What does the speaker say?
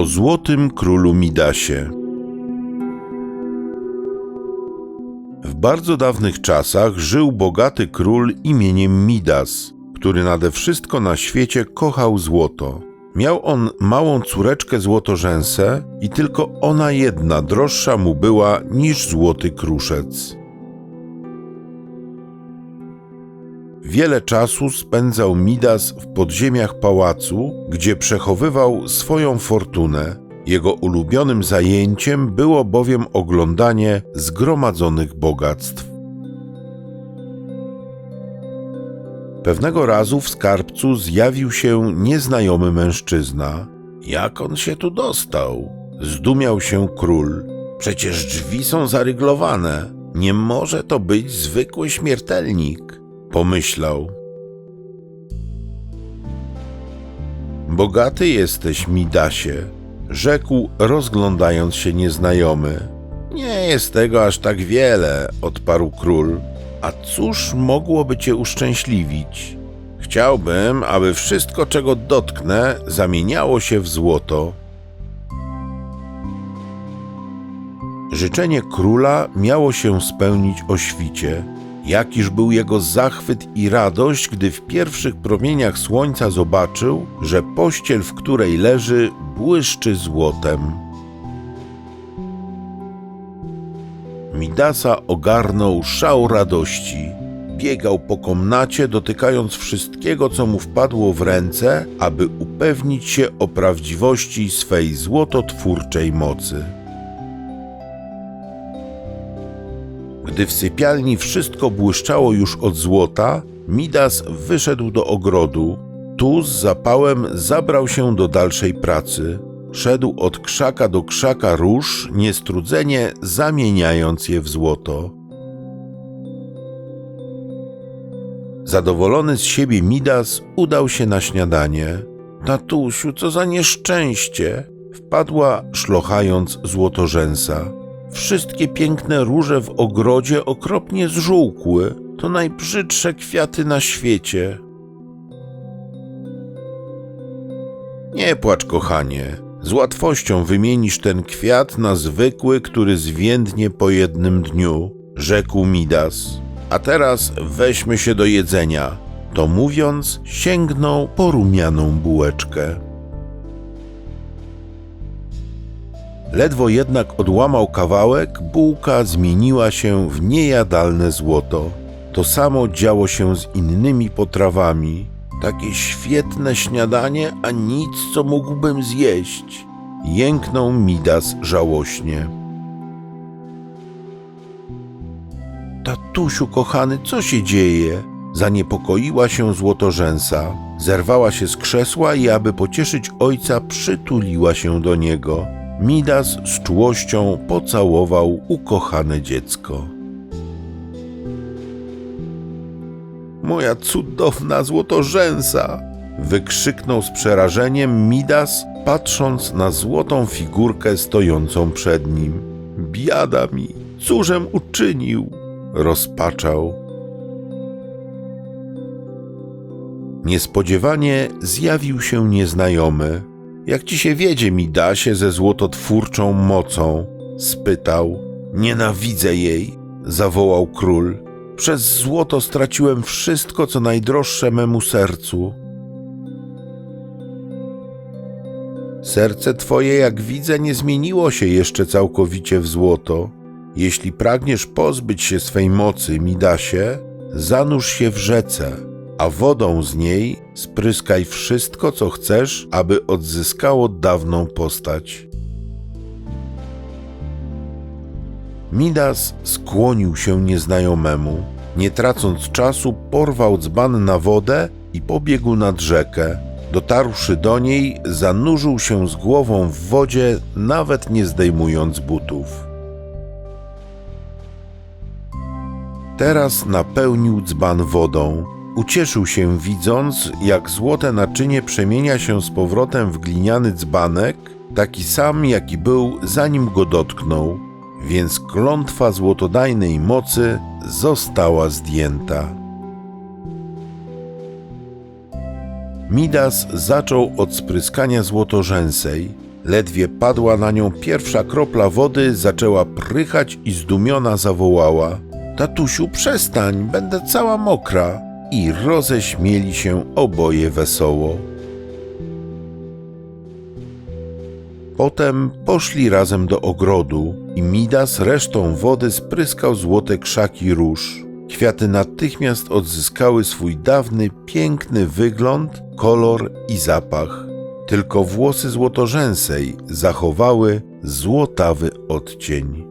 o złotym królu Midasie. W bardzo dawnych czasach żył bogaty król imieniem Midas, który nade wszystko na świecie kochał złoto. Miał on małą córeczkę złotorzęsę i tylko ona jedna droższa mu była niż złoty kruszec. Wiele czasu spędzał Midas w podziemiach pałacu, gdzie przechowywał swoją fortunę. Jego ulubionym zajęciem było bowiem oglądanie zgromadzonych bogactw. Pewnego razu w skarbcu zjawił się nieznajomy mężczyzna. Jak on się tu dostał? Zdumiał się król. Przecież drzwi są zaryglowane. Nie może to być zwykły śmiertelnik pomyślał. Bogaty jesteś, Midasie, rzekł, rozglądając się nieznajomy. Nie jest tego aż tak wiele, odparł król. A cóż mogłoby cię uszczęśliwić? Chciałbym, aby wszystko, czego dotknę, zamieniało się w złoto. Życzenie króla miało się spełnić o świcie. Jakiż był jego zachwyt i radość, gdy w pierwszych promieniach słońca zobaczył, że pościel, w której leży, błyszczy złotem. Midasa ogarnął szał radości. Biegał po komnacie, dotykając wszystkiego, co mu wpadło w ręce, aby upewnić się o prawdziwości swej złototwórczej mocy. Gdy w sypialni wszystko błyszczało już od złota, Midas wyszedł do ogrodu. Tu z zapałem zabrał się do dalszej pracy. Szedł od krzaka do krzaka róż, niestrudzenie zamieniając je w złoto. Zadowolony z siebie Midas udał się na śniadanie. Tatusiu, co za nieszczęście! Wpadła, szlochając złotorzęsa. Wszystkie piękne róże w ogrodzie okropnie zżółkły. To najbrzydsze kwiaty na świecie. Nie płacz, kochanie. Z łatwością wymienisz ten kwiat na zwykły, który zwiędnie po jednym dniu, rzekł Midas. A teraz weźmy się do jedzenia. To mówiąc, sięgnął po rumianą bułeczkę. Ledwo jednak odłamał kawałek, bułka zmieniła się w niejadalne złoto. To samo działo się z innymi potrawami. Takie świetne śniadanie, a nic, co mógłbym zjeść. Jęknął Midas żałośnie. Tatusiu kochany, co się dzieje? Zaniepokoiła się złotorzęsa. Zerwała się z krzesła i aby pocieszyć ojca, przytuliła się do niego. Midas z czułością pocałował ukochane dziecko. Moja cudowna złotorzęsa! wykrzyknął z przerażeniem Midas, patrząc na złotą figurkę stojącą przed nim. Biada mi, cóżem uczynił? rozpaczał. Niespodziewanie zjawił się nieznajomy. Jak ci się wiedzie, Midasie, ze złototwórczą mocą? spytał. Nienawidzę jej, zawołał król. Przez złoto straciłem wszystko, co najdroższe memu sercu. Serce twoje, jak widzę, nie zmieniło się jeszcze całkowicie w złoto. Jeśli pragniesz pozbyć się swej mocy, Midasie, zanurz się w rzece, a wodą z niej spryskaj wszystko, co chcesz, aby odzyskało dawną postać. Midas skłonił się nieznajomemu. Nie tracąc czasu, porwał dzban na wodę i pobiegł nad rzekę. Dotarłszy do niej, zanurzył się z głową w wodzie, nawet nie zdejmując butów. Teraz napełnił dzban wodą. Ucieszył się, widząc, jak złote naczynie przemienia się z powrotem w gliniany dzbanek, taki sam, jaki był, zanim go dotknął, więc klątwa złotodajnej mocy została zdjęta. Midas zaczął od spryskania złotorzęsej. Ledwie padła na nią pierwsza kropla wody, zaczęła prychać i zdumiona zawołała: Tatusiu, przestań, będę cała mokra. I roześmieli się oboje wesoło. Potem poszli razem do ogrodu i Midas resztą wody spryskał złote krzaki róż. Kwiaty natychmiast odzyskały swój dawny, piękny wygląd, kolor i zapach. Tylko włosy złotorzęsej zachowały złotawy odcień.